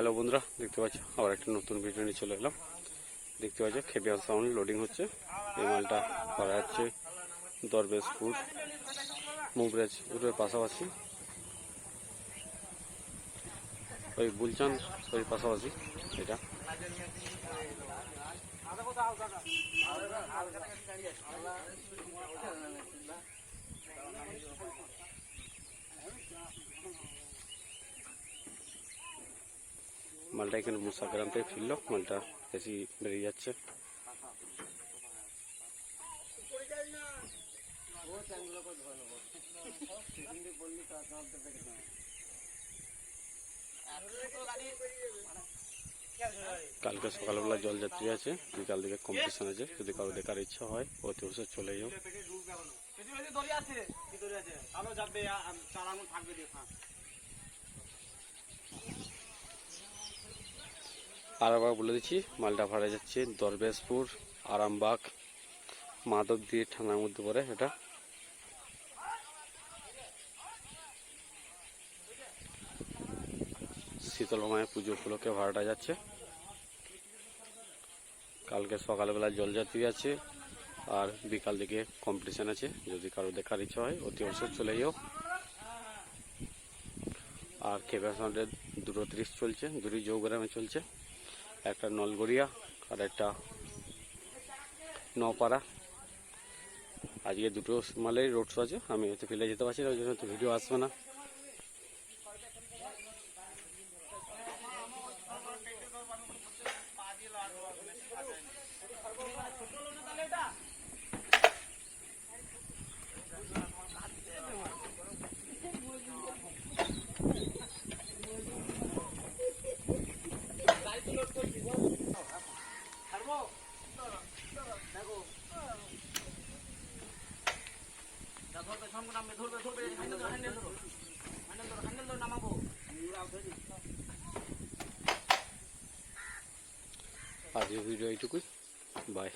Hello বন্ধুরা, দেখতে পাচ্ছ? আবার একটা নতুন ভিডিও নিয়ে চলে এলাম। দেখতে পাচ্ছ খেপিয়াল সাউন্ড লোডিং হচ্ছে। এই মালটা করা যাচ্ছে দরবেশপুর মুবরাজপুরের পাশাপাশি। ওই বুলচান ওই পাশাপাশি, এটা। মালটা এখানে মুসাগ্রাম থেকে ফিরলো, মালটা বেশি বেরিয়ে যাচ্ছে। কালকে সকালবেলা জলযাত্রী আছে, বিকাল দিকে কম্পিটিশন আছে। যদি কারও দেখার ইচ্ছা হয়, অতি অবশ্যই চলে যাও। থাকবে। আর আবার বলে দিচ্ছি মালটা ভাড়া যাচ্ছে দরবেশপুর, আরামবাগ মাধবদী থানার মধ্যে পড়ে এটা। শীতল মায়ের পুজো উপলক্ষে ভাড়াটা যাচ্ছে। কালকে সকালবেলা জলযাত্রী আছে আর বিকাল দিকে কম্পিটিশন আছে। যদি কারও দেখার ইচ্ছা হয়, অতি অবশ্যই চলে যাও। আর খেপা সাউন্ডের দুটো ত্রিশ চলছে, দুটি জৌগ্রামে চলছে। একটা নলগড়িয়া আর একটা নপাড়া আজকে দুটো মালের রোড শো আছে, আমি হয়তো ফেলে যেতে পারছি না, ওই জন্য তো ভিডিও আসবে না। আজকে ভিডিও এইটুকুই। বাই